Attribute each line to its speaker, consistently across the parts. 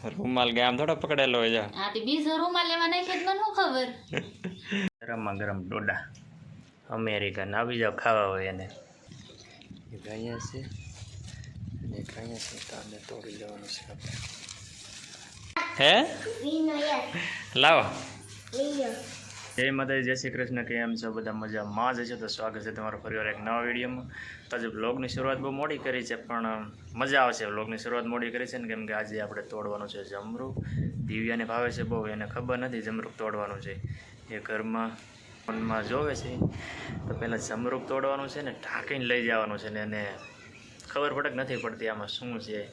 Speaker 1: રૂમાલ ગામ થોડો પકડેલો હોય છે.
Speaker 2: હા તે બીજો રૂમાલ લેવા નાખે તો મને ખબર?
Speaker 1: ગરમમાં ગરમ ડોડા. અમેરિકન. આવી જાવ ખાવા હોય એને. અહીંયા છે. અને અહીંયા છે તો આને તોડી લેવાનું છે આપણે. હે? લાવો. જય માતાજી, જય શ્રી કૃષ્ણ, કેમ છો? બધા મજામાં જ છે? તો સ્વાગત છે તમારું ફરીવાર એક નવા વિડીયોમાં. તો આજે બ્લોગની શરૂઆત બહુ મોડી કરી છે, પણ મજા આવશે બ્લોગની શરૂઆત મોડી કરી છે ને, કેમ કે આજે આપણે તોડવાનું છે જમરૂક દિવ્યાને ભાવે છે બહુ, એને ખબર નથી જમરૂક તોડવાનું છે. એ ઘરમાં, ફોનમાં જોવે છે. તો પહેલાં જમરૂક તોડવાનું છે ને, ઢાંકીને લઈ જવાનું છે ને, એને ખબર પડક નથી પડતી આમાં શું છે.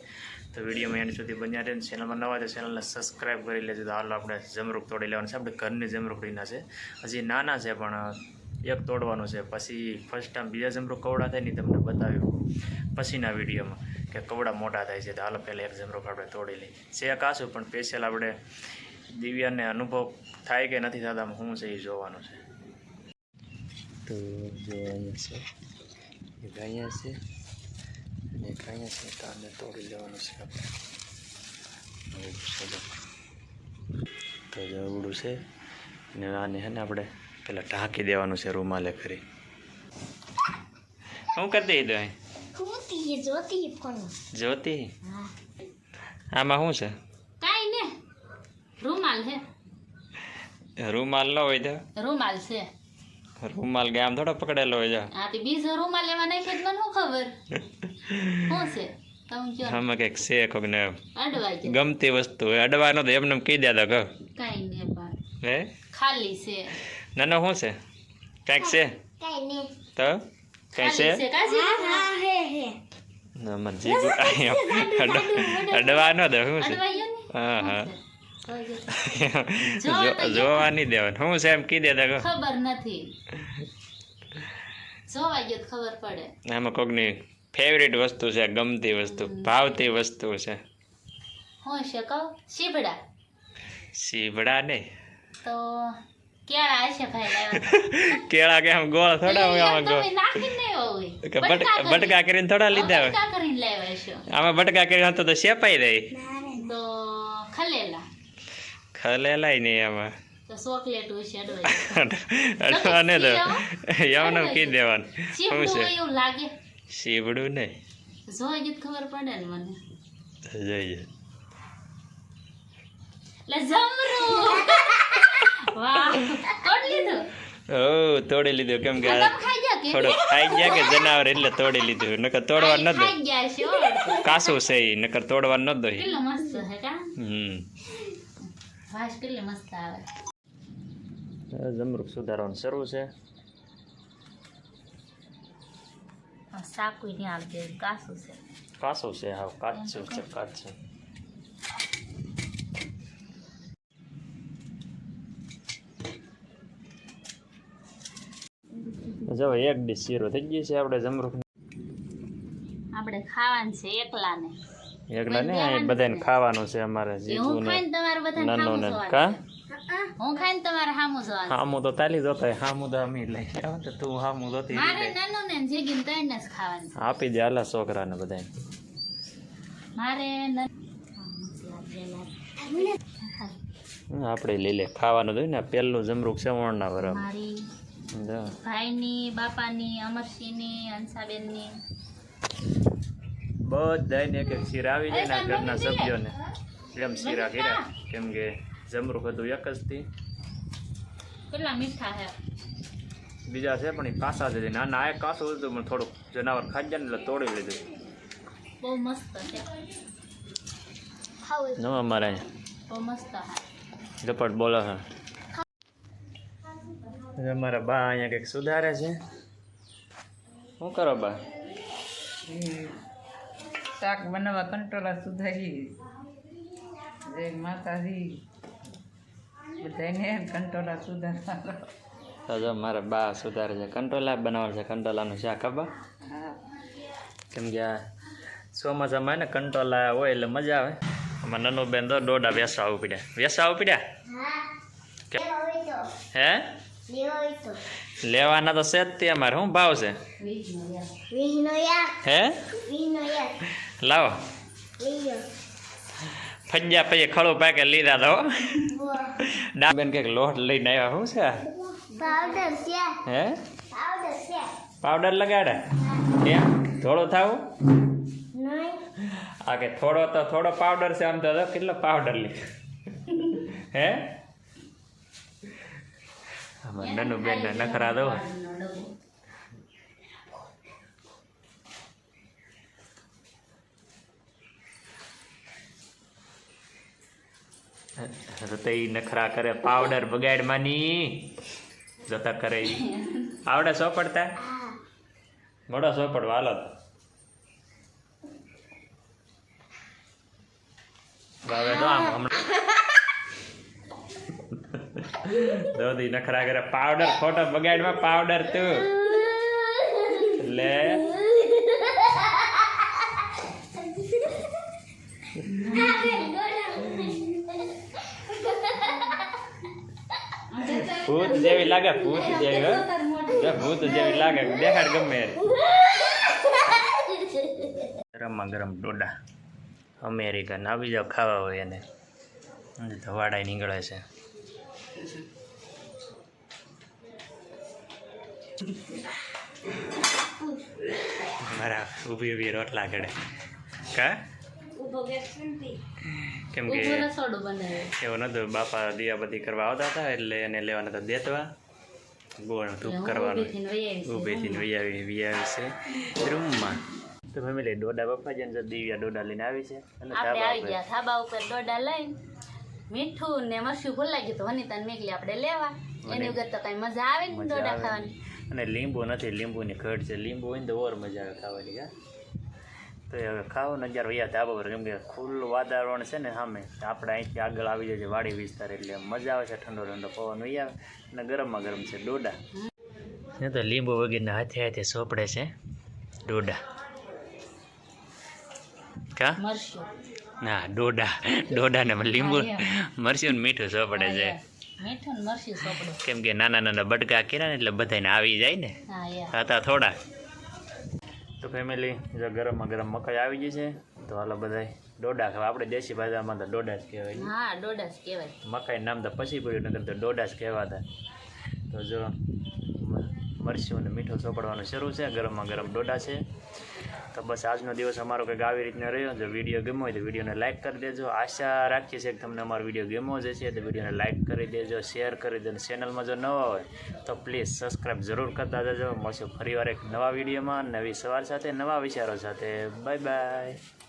Speaker 1: તો વિડીયોમાં એન્ડ સુધી બન્યા રહે ચેનલમાં નવા છે ચેનલને સબસ્ક્રાઈબ કરી લેજો. તો હાલ આપણે જમરૂક તોડી લેવાનું છે. આપણે ઘરની જમરૂકડીના છે હજી નાના છે પણ એક તોડવાનું છે. પછી ફર્સ્ટ ટાઈમ બીજા જમરૂક કવડા થાય ને તમને બતાવ્યું પછીના વિડીયોમાં કે કવડા મોટા થાય છે. તો હાલ પહેલાં એક જમરૂખ આપણે તોડી લઈએ. છે કાશું પણ સ્પેશિયલ આપણે દિવ્યાને અનુભવ થાય કે નથી થતા શું છે એ જોવાનું છે. તો જોવાનું છે. એક અહીંયા છે. અહીંયા છે તો તોડી લેવાનું છે છે તો જવડું છે ને આને છે ને આપણે પેલા ઢાંકી દેવાનું છે રૂમાલે કરી શું કરતી દો
Speaker 3: અહીં જોતી
Speaker 1: આમાં શું
Speaker 2: કાંઈ ને રૂમાલ છે
Speaker 1: છે રૂમાલ ન હોય તો
Speaker 2: રૂમાલ છે
Speaker 1: રૂમાલ ગામ થોડો પકડેલો હોય
Speaker 2: હા તે બીજો રૂમાલ લેવા નાખે મને શું ખબર શું છે?
Speaker 1: છે આમાં કંઈક છે કોક ને ગમતી વસ્તુ. અડવાનો તો એમને એમ કહી દેતા કહો
Speaker 2: કાંઈ ને
Speaker 1: હે?
Speaker 2: ખાલી છે.
Speaker 1: ના શું છે? કાંઈક છે?
Speaker 3: કઈ ને.
Speaker 1: તો? કઈ છે?
Speaker 2: ખાલી છે. કાજી
Speaker 3: હા હે હે
Speaker 1: ના, મને જીગું અડ- અડવાનો દે શું છે?
Speaker 2: ને?
Speaker 1: હા હા. જો- જોવા નહીં દેવાનું. શું છે એમ કહી દેતા કહો
Speaker 2: ખબર નથી. જોવા ગયો ખબર પડે.
Speaker 1: આમાં કોકની ફેવરિટ વસ્તુ છે ગમતી વસ્તુ ભાવતી વસ્તુ છે.
Speaker 2: હું છે કહું?
Speaker 1: સીભડા ને?
Speaker 2: તો કેળા હશે ભાઈ
Speaker 1: કેળા કે આમ ગોળ થોડા હોય આમાં ગોળ? કે બટકા કરીને. થોડા લીધા હોય?
Speaker 2: બટકા કરીને લાવ્યા છો
Speaker 1: આમાં બટકા કરીને તો તો શેપાઈ રહી
Speaker 2: તો ખલેલા.
Speaker 1: ખલેલાય નહીં આમાં.
Speaker 2: તો ચોકલેટ હશે અડવાઈ.
Speaker 1: અડવાને તો એમને કહી દેવાનું. શું છે?
Speaker 2: એવું લાગે.
Speaker 1: સીવડું નહીં.
Speaker 2: જોઈ ગયું તો ખબર પડે ને મને.
Speaker 1: જોઈએ.
Speaker 2: લે જમરૂ. વાહ. તોડ લીધું?
Speaker 1: તોડી લીધું. કેમ કે થોડો ખાઈ ગયા કે? જનાવર એટલે તોડી લીધું. નકર તોડવા ન દો.
Speaker 2: ખાઈ છે
Speaker 1: કાસું છે એ નકર તોડવા ન દો
Speaker 2: કેટલો મસ્ત છે કા?
Speaker 1: હમ.
Speaker 2: વાસ કેટલી મસ્ત આવે.
Speaker 1: જમરૂક સુધારવાનું શરૂ છે.
Speaker 2: સાકુઈ નહીં આવતી કાસુ છે.
Speaker 1: કાસુ છે હા કાચું છે કાચું. જો એક ડીશ શીરો થઈ ગઈ છે આપણે જમરૂખ
Speaker 2: આપણે ખાવાનું છે એકલા એકલાને?
Speaker 1: એકલા ને બધાને ખાવાનું છે અમારે ને
Speaker 2: બધાને
Speaker 1: નાનો ને કા.
Speaker 2: હું ખાઈને તમારે સામું જોવાનું.
Speaker 1: હામું તો તાલી જોતા હામું તો અમે લઈ આવો તો તું હામું જોતી
Speaker 2: મારે નાનું ને જેગીને ત્રણને જ ખાવાનું.
Speaker 1: આપી દે આલા છોકરાને બધાને
Speaker 2: મારે નન-
Speaker 1: આપણે લઈ લે ખાવાનું જોઈ ને પહેલું જમરૂક છે
Speaker 2: મારી
Speaker 1: જો.
Speaker 2: ભાઈની બાપાની અમરસિંહની હંસાબેનની
Speaker 1: બધાને એક એક શીર આવી જાય ને ઘરના સભ્યોને. એમ શીરા કર્યા? કેમ કે જમરૂક હતું એક જ થી
Speaker 2: કેટલા મીઠા છે
Speaker 1: બીજા છે પણ એ કાસા છે. નાના ના એક કાસું હતું પણ થોડુંક જનાવર ખાઈ જાય ને એટલે તોડી લીધું.
Speaker 2: બહુ મસ્ત છે.
Speaker 3: નવા
Speaker 1: ન અમારે અહીંયા.
Speaker 2: બહુ મસ્ત હા
Speaker 1: ઝપટ બોલો છે. અમારા બા અહીંયા કંઈક સુધારે છે. શું કરો બા?
Speaker 4: શાક બનાવવા કંટ્રોલ સુધારી. જય માતાજી. બધાને કંટોલા
Speaker 1: સુધારવાનો. જો મારા બા સુધારે છે. કંટોલા બનાવે છે. કંટોલાનું શાક ખબર
Speaker 4: હા.
Speaker 1: કેમ કે આ ચોમાસામાં ને કંટોલા હોય એટલે મજા આવે. અમારે નાનું બેન તો દોડા વેસા આવું પડ્યા વેસવા આવું પડ્યા કે હે? લેવાના તો છે જ તે અમારે. શું ભાવ છે? હે? લાવો.
Speaker 3: લીયો
Speaker 1: ફજ્જા પછી ખળું પાકે લીધા તો. ડાબેન કંઈક લોટ લઈને આવ્યા શું છે?
Speaker 3: પાવડર છે.
Speaker 1: હે?
Speaker 3: પાવડર છે.
Speaker 1: પાવડર લગાડે? કેમ? થોડો થાવ? આ કે થોડો તો થોડો પાવડર છે આમ તો કેટલો પાવડર લે. હે? નાનું બેન નખરા દો. ઈ નખરા કરે પાવડર બગાડ માની. જતા કરે. આવડે સોપડતા? મોડો સોપડવા હાલો તો. હવે તો આમ હમણાં દોધી નખરા કરે પાવડર ખોટો બગાડમાં પાવડર તું. લે ભૂત જેવી લાગે, ભૂત જેવી ભૂત જેવી લાગે, દેખાડ ગમે. ગરમમાં ગરમ ડોડા. અમેરિકન, આવી જાવ ખાવા હોય એને. ધવાડાઈ નીકળે છે. મારા ઊભી ઊભી રોટલા ઘડે કા? કેમ કે એવું નતું બાપા દિયાબત્તી કરવા આવતા હતા એટલે એને લેવાના હતા દેતવા. ગોળ ધૂપ કરવાનું. ઊભી થઈને વહી આવી છે રૂમમાં. તો ફેમિલી ડોડા બાપા જેને દિવ્યા ડોડા લઈને આવી છે. અને
Speaker 2: આપણે આવી ગયા ધાબા ઉપર દોડા લઈને મીઠું ને મરચું ભૂલાઈ ગયું તો વનિતાને મેકલી આપણે લેવા. એની વગર તો કઈ મજા આવે ને
Speaker 1: ડોડા
Speaker 2: ખાવાની.
Speaker 1: અને લીંબુ નથી લીંબુની ઘટ છે. લીંબુ હોય ને તો ઓર મજા આવે ખાવાની હા. તો હવે ખાવો નજારો વૈયા ધાબા પર કેમ કે ખુલ્લું વાતાવરણ છે ને સામે. આપણે અહીંથી આગળ આવી જાય છે વાડી વિસ્તાર એટલે મજા આવે છે ઠંડો ઠંડો પવન. વહી આવે અને ગરમમાં ગરમ છે ડોડા. એ તો લીંબુ વગેરેના હાથે હાથે સોપડે છે ડોડા. કા? ના ડોડા. ડોડા ને લીંબુ મરસ્યું ને મીઠું સોપડે છે.
Speaker 2: ને
Speaker 1: કેમ કે નાના નાના બટકા કર્યા ને એટલે બધાને આવી જાય ને. હતા થોડા. તો ફેમિલી જો ગરમમાં ગરમ મકાઈ આવી ગઈ છે તો હાલો બધાય ડોડા ખાવા. આપણે દેશી ભાષામાં તો ડોડા જ કહેવાય.
Speaker 2: હા દોડા જ કહેવાય.
Speaker 1: મકાઈ નામ તો પછી પડ્યું નગર તો ડોડા જ કહેવાતા. તો જો મરચું અને મીઠું ચોપડવાનું શરૂ છે. ગરમમાં ગરમ ડોડા છે. તો બસ આજનો દિવસ અમારો કંઈક આવી રીતનો રહ્યો. જો વીડિયો ગમ્યો હોય તો વિડીયોને લાઇક કરી દેજો. આશા રાખીએ છીએ કે તમને અમારો વીડિયો ગમ્યો જ હશે. તો વિડીયોને લાઇક કરી દેજો શેર કરી દેજો. ચેનલમાં જો નવા હોય તો પ્લીઝ સબસ્ક્રાઈબ જરૂર કરતા જજો. મળશું ફરીવાર એક નવા વિડીયોમાં નવી સવાર સાથે, નવા વિચારો સાથે. Bye bye